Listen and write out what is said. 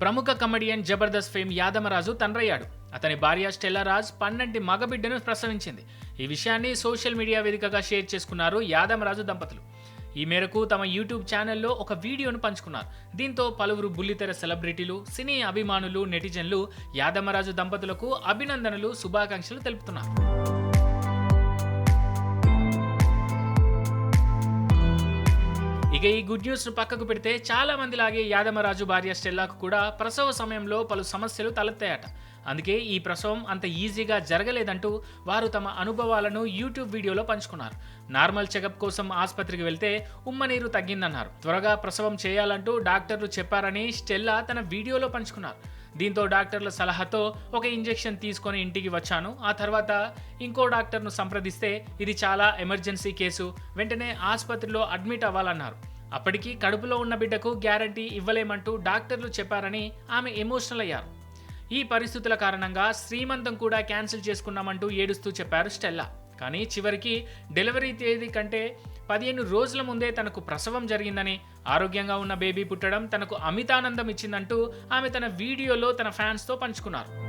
ప్రముఖ comedian Jabardasth fame Yadamaraju తండ్రయ్యాడు. అతని భార్య స్టెల్లారాజ్ పన్నెంటి మగబిడ్డను ప్రసవించింది. ఈ విషయాన్ని సోషల్ మీడియా వేదికగా షేర్ చేసుకున్నారు యాదమరాజు దంపతులు. ఈ మేరకు తమ యూట్యూబ్ ఛానల్లో ఒక వీడియోను పంచుకున్నారు. దీంతో పలువురు బుల్లితెర సెలబ్రిటీలు సినీ అభిమానులు నెటిజన్లు యాదమరాజు దంపతులకు అభినందనలు శుభాకాంక్షలు తెలుపుతున్నారు. ఇక ఈ గుడ్ న్యూస్ను పక్కకు పెడితే చాలా మంది లాగే యాదమరాజు భార్య స్టెల్లాకు కూడా ప్రసవ సమయంలో పలు సమస్యలు తలెత్తాయట. అందుకే ఈ ప్రసవం అంత ఈజీగా జరగలేదంటూ వారు తమ అనుభవాలను యూట్యూబ్ వీడియోలో పంచుకున్నారు. నార్మల్ చెకప్ కోసం ఆసుపత్రికి వెళ్తే ఉమ్మనీరు తగ్గిందన్నారు. త్వరగా ప్రసవం చేయాలంటూ డాక్టర్లు చెప్పారని స్టెల్లా తన వీడియోలో పంచుకున్నారు. దీంతో డాక్టర్ల సలహాతో ఒక ఇంజెక్షన్ తీసుకొని ఇంటికి వచ్చాను. ఆ తర్వాత ఇంకో డాక్టర్ను సంప్రదిస్తే ఇది చాలా ఎమర్జెన్సీ కేసు. వెంటనే ఆసుపత్రిలో అడ్మిట్ అవ్వాలన్నారు. అప్పటికి కడుపులో ఉన్న బిడ్డకు గ్యారంటీ ఇవ్వలేమంటూ డాక్టర్లు చెప్పారని ఆమె ఎమోషనల్ అయ్యారు. ఈ పరిస్థితుల కారణంగా శ్రీమంతం కూడా క్యాన్సిల్ చేసుకున్నామంటూ ఏడుస్తూ చెప్పారు స్టెల్లా. కానీ చివరికి డెలివరీ తేదీ కంటే పదిహేను రోజుల ముందే తనకు ప్రసవం జరిగిందని ఆరోగ్యంగా ఉన్న బేబీ పుట్టడం తనకు అమితానందం ఇచ్చిందంటూ ఆమె తన వీడియోలో తన ఫ్యాన్స్తో పంచుకున్నారు.